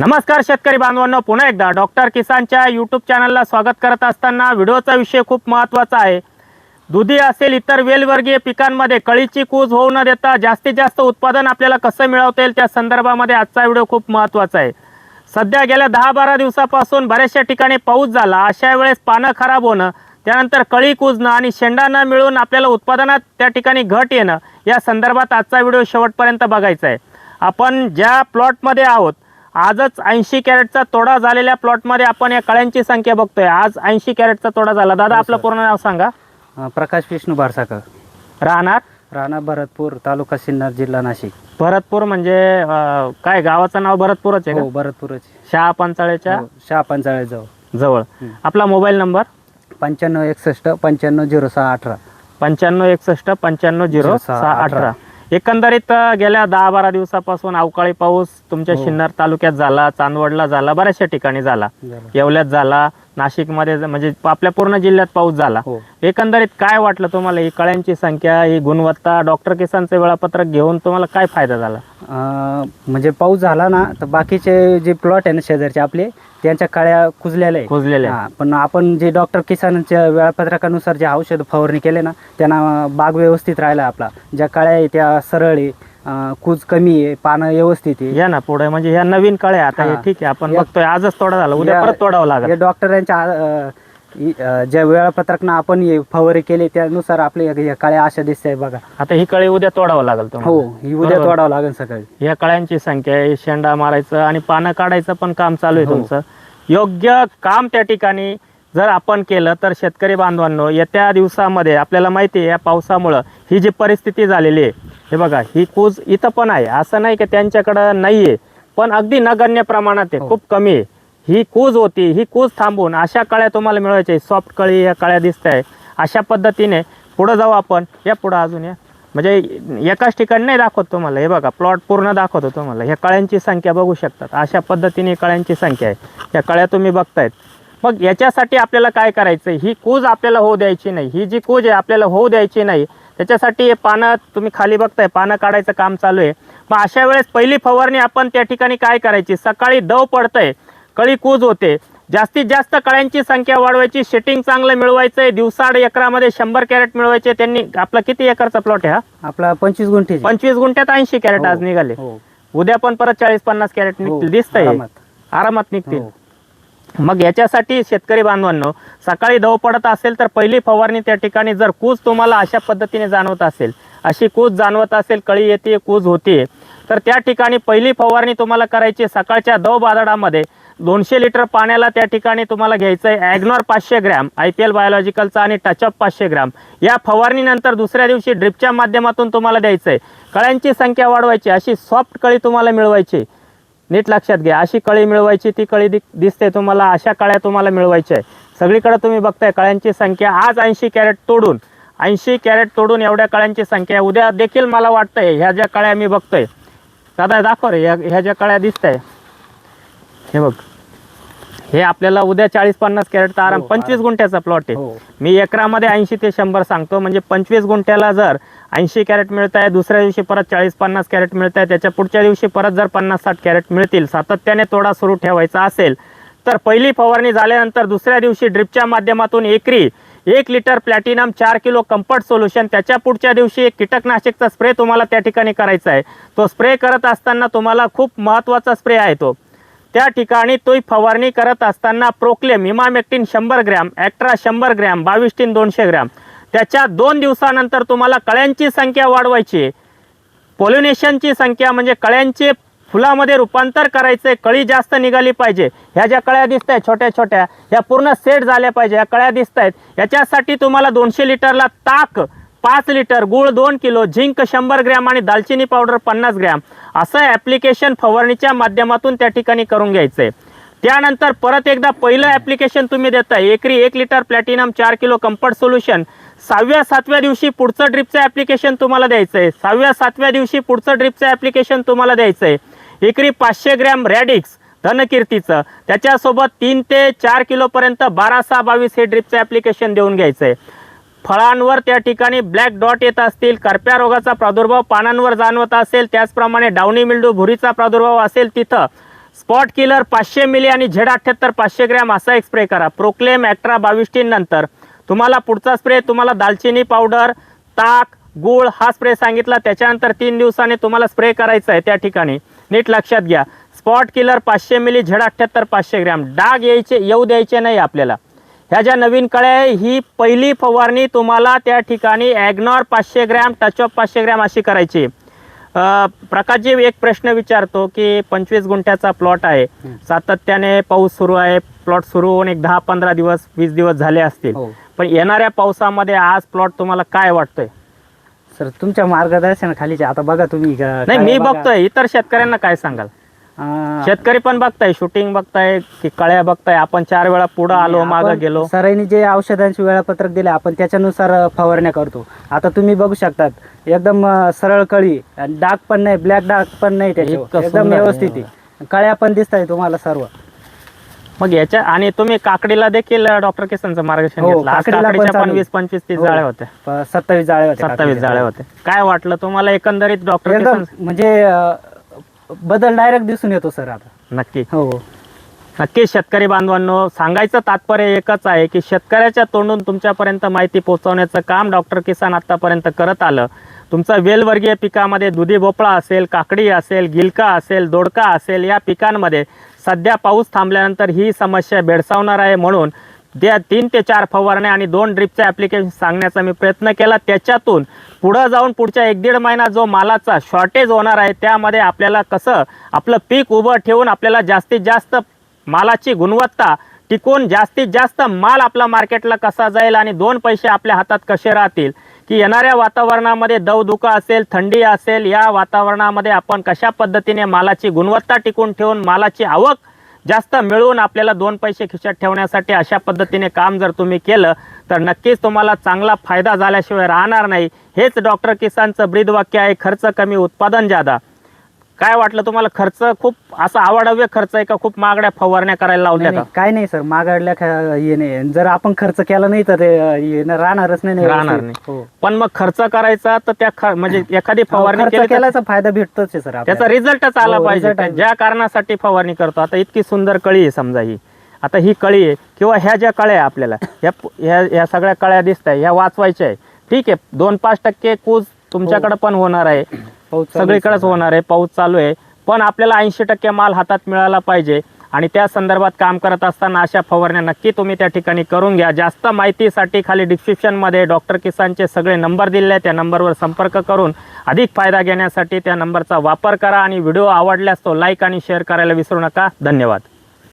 नमस्कार शेतकरी बांधवांनो पुन्हा एकदा डॉक्टर किसानच्या यूट्यूब चॅनलला स्वागत करत असताना व्हिडिओचा विषय खूप महत्त्वाचा आहे. दुधी असेल इतर वेलवर्गीय पिकांमध्ये कळीची कूज होऊ न देता जास्तीत जास्त उत्पादन आपल्याला कसं मिळवता येईल त्या संदर्भामध्ये आजचा व्हिडिओ खूप महत्त्वाचा आहे. सध्या गेल्या दहा बारा दिवसापासून बऱ्याचशा ठिकाणी पाऊस झाला. अशा वेळेस पानं खराब होणं त्यानंतर कळी कुजणं आणि शेंडा न मिळून आपल्याला उत्पादनात त्या ठिकाणी घट येणं या संदर्भात आजचा व्हिडिओ शेवटपर्यंत बघायचा आहे. आपण ज्या प्लॉटमध्ये आहोत आजच ऐंशी कॅरेटचा तोडा झालेल्या प्लॉटमध्ये आपण या कळ्यांची संख्या बघतोय. आज ऐंशी कॅरेटचा तोडा झाला. दादा हो, आपलं. पूर्ण नाव सांगा. अ, प्रकाश विष्णू बारसाकर राहणार? राणा भरतपूर तालुका सिन्नर जिल्हा नाशिक. भरतपूर म्हणजे अं, काय गावाचं नाव भरतपूरच आहे हो भरतपूरच शहा पंचाळेच्या हो, शहा पंचाळी जाऊ जवळ. हं. आपला मोबाईल नंबर? पंच्याण्णव एकसष्ट पंच्याण्णव झिरो सहा अठरा. पंच्याण्णव एकसष्ट पंच्याण्णव झिरो सहा अठरा. एकंदरीत अं, गेल्या दहा बारा दिवसापासून अवकाळी पाऊस तुमच्या हो. सिन्नर तालुक्यात झाला चांदवडला झाला बऱ्याचशा ठिकाणी झालं. येवल्यात झाला नाशिकमध्ये ज- म्हणजे आपल्या पूर्ण जिल्ह्यात पाऊस झाला. हो. एकंदरीत काय वाटलं तुम्हाला? ही कळ्यांची संख्या ही गुणवत्ता डॉक्टर किसानचं वेळापत्रक घेऊन तुम्हाला काय फायदा झाला? अ, म्हणजे पाऊस झाला ना तर बाकीचे जे प्लॉट आहे ना शेजारचे आपले त्यांच्या काळ्या कुजलेल्या आहे कुजलेल्या हा, पण आपण जे डॉक्टर किसानच्या वेळापत्रकानुसार जे औषध फवारणी केले ना त्यांना बाग व्यवस्थित राहिला आपला. ज्या काळ्या आहे त्या सरळ आहे. अ, कूज कमी आहे पानं व्यवस्थित आहे या ना पुढे म्हणजे ह्या नवीन कळ्या आता हे हा. ठीक आहे आपण या- बघतोय आजच तोडा झाला उद्या या- परत तोडावं लागेल हे डॉक्टरांच्या अ, इ- अ, ज्या वेळापत्रकनं आपण हे फवारे केले त्यानुसार आपले या काळ्या आशा दिसत आहे बघा आता ही कळी उद्या तोडावं लागेल तुम्हाला हो ही उद्या बरोबर. तोडावं लागेल सकाळी या कळ्यांची संख्या आहे शेंडा मारायचं आणि पानं काढायचं पण काम चालू आहे हो. तुमचं योग्य काम त्या ठिकाणी जर आपण केलं तर शेतकरी बांधवांनो येत्या दिवसामध्ये आपल्याला माहिती आहे या पावसामुळं ही जी परिस्थिती झालेली आहे हे बघा ही कूज इथं पण आहे. असं नाही की त्यांच्याकडं नाही आहे पण अगदी नगण्य प्रमाणात आहे हो. खूप कमी आहे. ही कूज होती ही कूज थांबून अशा कळ्या तुम्हाला मिळवायच्या सॉफ्ट कळी या कळ्या दिसत आहे अशा पद्धतीने पुढं जाऊ आपण. या पुढं अजून या. म्हणजे एकाच ठिकाणी नाही दाखवत तुम्हाला. हे बघा प्लॉट पूर्ण दाखवतो तुम्हाला. ह्या कळ्यांची संख्या बघू शकतात. अशा पद्धतीने कळ्यांची संख्या आहे. या कळ्या तुम्ही बघतायत. मग याच्यासाठी आपल्याला काय करायचं? ही कूज आपल्याला होऊ द्यायची नाही. ही जी कूज आहे आपल्याला होऊ द्यायची नाही. त्याच्यासाठी हे पानं तुम्ही खाली बघताय पानं काढायचं काम चालू आहे. मग अशा वेळेस पहिली फवारणी आपण त्या ठिकाणी काय करायची? सकाळी दव पडतंय कळी कूज होते. जास्तीत जास्त कळ्यांची संख्या वाढवायची शेटिंग चांगलं मिळवायचं आहे दिवसाड एकरामध्ये शंभर कॅरेट मिळवायचे. त्यांनी आपला किती एकरचा प्लॉट आहे हा? आपला पंचवीस गुंठे पंचवीस गुंठ्यात ऐंशी कॅरेट आज निघाले. हो. उद्या पण परत चाळीस पन्नास कॅरेट हो, निघतील दिसतंय आरामात. निघतील. हो. मग याच्यासाठी शेतकरी बांधवांनो सकाळी दव पडत असेल तर पहिली फवारणी त्या ठिकाणी जर कूज तुम्हाला अशा पद्धतीने जाणवत असेल अशी कूज जाणवत असेल कळी येते कूज होते तर त्या ठिकाणी पहिली फवारणी तुम्हाला करायची सकाळच्या दव बाजारामध्ये दोनशे लिटर पाण्याला त्या ठिकाणी तुम्हाला घ्यायचं आहे ॲग्नॉर पाचशे ग्रॅम आय पी एल बायोलॉजिकलचा आणि टचअप पाचशे ग्रॅम. या फवारणीनंतर दुसऱ्या दिवशी ड्रिपच्या माध्यमातून तुम्हाला द्यायचं आहे कळ्यांची संख्या वाढवायची अशी सॉफ्ट कळी तुम्हाला मिळवायची नीट लक्षात घ्या. अशी कळी मिळवायची ती कळी दि दिसते तुम्हाला अशा कळ्या तुम्हाला मिळवायच्या आहे सगळीकडे तुम्ही बघताय कळ्यांची संख्या आज ऐंशी कॅरेट तोडून ऐंशी कॅरेट तोडून एवढ्या कळ्यांची संख्या उद्या देखील मला वाटतंय ह्या ज्या कळ्या मी बघतोय. दादा दाखव रे ह्या ह्या ज्या कळ्या दिसत आहे हे बघ. हे आपल्याला उद्या चाळीस पन्नास कॅरेटचा आराम हो, पंचवीस आराम. गुंठ्याचा प्लॉट आहे. हो. मी एकरामध्ये ऐंशी ते शंभर सांगतो. म्हणजे पंचवीस गुंठ्याला जर ऐंशी कॅरेट मिळत आहे दुसऱ्या दिवशी परत चाळीस पन्नास कॅरेट मिळत आहे त्याच्या पुढच्या दिवशी परत जर पन्नास साठ कॅरेट मिळतील सातत्याने तोडा सुरू ठेवायचा असेल तर पहिली फवारणी झाल्यानंतर दुसऱ्या दिवशी ड्रिपच्या माध्यमातून एकरी एक लिटर प्लॅटिनम चार किलो कम्फर्ट सोल्युशन त्याच्या पुढच्या दिवशी एक कीटकनाशकचा स्प्रे तुम्हाला त्या ठिकाणी करायचा आहे. तो स्प्रे करत असताना तुम्हाला खूप महत्त्वाचा स्प्रे आहे तो. त्या ठिकाणी तो फवारणी करत असताना प्रोक्लेम इमामेक्टिन शंभर ग्रॅम ॲक्ट्रा शंभर ग्रॅम बाविस्टीन दोनशे ग्रॅम. त्याच्या दोन दिवसानंतर तुम्हाला कळ्यांची संख्या वाढवायची आहे. पॉलिनेशनची संख्या म्हणजे कळ्यांचे फुलामध्ये रूपांतर करायचे कळी जास्त निघाली पाहिजे. ह्या ज्या कळ्या दिसत आहेत छोट्या छोट्या ह्या पूर्ण सेट झाल्या पाहिजे. ह्या कळ्या दिसत आहेत याच्यासाठी तुम्हाला दोनशे लिटरला ताक पाच लिटर गुळ दोन किलो झिंक शंभर ग्रॅम आणि दालचिनी पावडर पन्नास ग्रॅम असं ॲप्लिकेशन फवारणीच्या माध्यमातून त्या ठिकाणी करून घ्यायचं. आहे त्यानंतर परत एकदा पहिलं ॲप्लिकेशन तुम्ही देताय एकरी एक लिटर प्लॅटिनम चार किलो कम्फर्ट सोल्युशन सहाव्या सातव्या दिवशी पुढचं ड्रिपचं ॲप्लिकेशन तुम्हाला द्यायचं आहे सहाव्या सातव्या दिवशी पुढचं ड्रिपचं ॲप्लिकेशन तुम्हाला द्यायचं आहे एकरी पाचशे ग्रॅम रॅडिक्स धनकीर्तीचं. त्याच्यासोबत तीन ते चार किलोपर्यंत बारा सहा बावीस हे ड्रिपचं ॲप्लिकेशन देऊन घ्यायचं आहे फळांवर त्या ठिकाणी ब्लॅक डॉट येत असतील. करप्या रोगाचा प्रादुर्भाव पानांवर जाणवत असेल. त्याचप्रमाणे डावणी मिल्डू भुरीचा प्रादुर्भाव असेल तिथं. स्पॉट किलर पाचशे मिली आणि झेड अठ्ठ्याहत्तर पाचशे ग्रॅम असा एक स्प्रे करा. प्रोक्लेम ॲक्ट्रा बावीस टीन नंतर. तुम्हाला पुढचा स्प्रे तुम्हाला दालचिनी पावडर ताक गूळ हा स्प्रे सांगितला. त्याच्यानंतर तीन दिवसाने तुम्हाला स्प्रे करायचा आहे त्या ठिकाणी. नीट लक्षात घ्या. स्पॉट किलर पाचशे मिली झेड अठ्ठ्याहत्तर पाचशे ग्रॅम. डाग यायचे येऊ द्यायचे नाही आपल्याला. ह्या ज्या नवीन कळ्या आहे ही पहिली फवारणी तुम्हाला त्या ठिकाणी ॲग्नॉर पाचशे ग्रॅम टच ऑफ पाचशे ग्रॅम अशी करायची प्रकाशजी एक प्रश्न विचारतो की पंचवीस गुंठ्याचा प्लॉट आहे. सातत्याने पाऊस सुरू आहे. प्लॉट सुरू होऊन एक दहा पंधरा दिवस वीस दिवस झाले असतील. हो. पण येणाऱ्या पावसामध्ये आज प्लॉट तुम्हाला काय वाटतोय? सर तुमच्या मार्गदर्शनाखालीचे आता बघा तुम्ही नाही मी बघा. बघतोय. इतर शेतकऱ्यांना काय सांगाल? शेतकरी पण बघताय शूटिंग बघताय की कळ्या बघताय आपण चार वेळा पुढं आलो मागं गेलो. सरांनी जे औषधांचे वेळापत्रक दिले आपण त्याच्यानुसार फवारण्या करतो. आता तुम्ही बघू शकतात एकदम सरळ कळी डाग पण नाही ब्लॅक डाग पण नाही एकदम. व्यवस्थित आहे. कळ्या पण दिसत आहे तुम्हाला सर्व. मग याच्या आणि तुम्ही काकडीला देखील डॉक्टर किसनचं मार्गदर्शन हो, घेतलं. पण. वीस पंचवीस तीस हो. जाळ्या होत्या. प- सत्तावीस जाळे होते सत्तावीस. जाळे होते काय वाटलं तुम्हाला एकंदरीत डॉक्टर म्हणजे बदल डायरेक्ट दिसून येतो सर आता. नक्की. हो. नक्की शेतकरी बांधवांनो सांगायचं तात्पर्य एकच आहे की शेतकऱ्याच्या तोंडून तुमच्यापर्यंत माहिती पोहोचवण्याचं काम डॉक्टर किसान आतापर्यंत करत आलं. तुमचा वेलवर्गीय पिकामध्ये दुधी भोपळा असेल काकडी असेल गिलका असेल दोडका असेल या पिकांमध्ये सध्या पाऊस थांबल्यानंतर ही समस्या भेडसावणार आहे म्हणून त्या तीन ते चार फवारण्या आणि दोन ड्रिपचे ॲप्लिकेशन सांगण्याचा मी प्रयत्न केला. त्याच्यातून पुढं जाऊन पुढच्या एक दीड महिना जो मालाचा शॉर्टेज होणार आहे त्यामध्ये आपल्याला कसं आपलं पीक उभं ठेवून आपल्याला जास्तीत जास्त मालाची गुणवत्ता टिकून जास्तीत जास्त माल आपला मार्केटला कसा जाईल आणि दोन पैसे आपल्या हातात कसे राहतील? की येणाऱ्या वातावरणामध्ये दवदुका असेल थंडी असेल या वातावरणामध्ये आपण कशा पद्धतीने मालाची गुणवत्ता टिकून ठेवून मालाची आवक जास्त मिळवून आपल्याला दोन पैसे खिशात ठेवण्यासाठी अशा पद्धतीने काम जर तुम्ही केलं तर नक्कीच तुम्हाला चांगला फायदा झाल्याशिवाय राहणार नाही. हेच डॉक्टर किसानचं ब्रीदवाक्य आहे खर्च कमी उत्पादन जादा. काय वाटलं तुम्हाला? खर्च खूप असा आवडव्य खर्च आहे का? खूप महागड्या फवारण्या करायला लावल्या नाही, का? नाही, काय नाही सर. मागाडल्या ख- हे नाही. जर आपण खर्च केला नाही तर ते, अ, हे न- राहणारच नाही राहणार व्यवस्थित. हो. पण मग खर्च करायचा तर त्या ख- म्हणजे एखादी फवारणी खर्च केली तर केल्याचा फायदा भेटतोच आहे सर त्याचा आपल्याला. रिझल्टच आला हो, पाहिजे. result. ज्या कारणासाठी फवारणी करतो. आता इतकी सुंदर कळी आहे समजा ही. आता ही कळी आहे किंवा ह्या ज्या कळ्या आहे आपल्याला ह्या प- ह्या ह्या सगळ्या कळ्या दिसत आहे ह्या वाचवायच्या आहे ठीक आहे दोन पाच टक्के कूज तुमच्याकडे पण होणार आहे. सगळीकडेच. होणार आहे पाऊस चालू आहे. पण आपल्याला ऐंशी टक्के माल हातात मिळाला पाहिजे. आणि त्या संदर्भात काम करत असताना अशा फवारण्या नक्की तुम्ही त्या ठिकाणी करून घ्या. जास्त माहितीसाठी खाली डिस्क्रिप्शनमध्ये डॉक्टर किसानचे सगळे नंबर दिले आहेत. त्या नंबरवर संपर्क करून अधिक फायदा घेण्यासाठी त्या नंबरचा वापर करा. आणि व्हिडिओ आवडल्यास तो लाईक आणि शेअर करायला विसरू नका. धन्यवाद.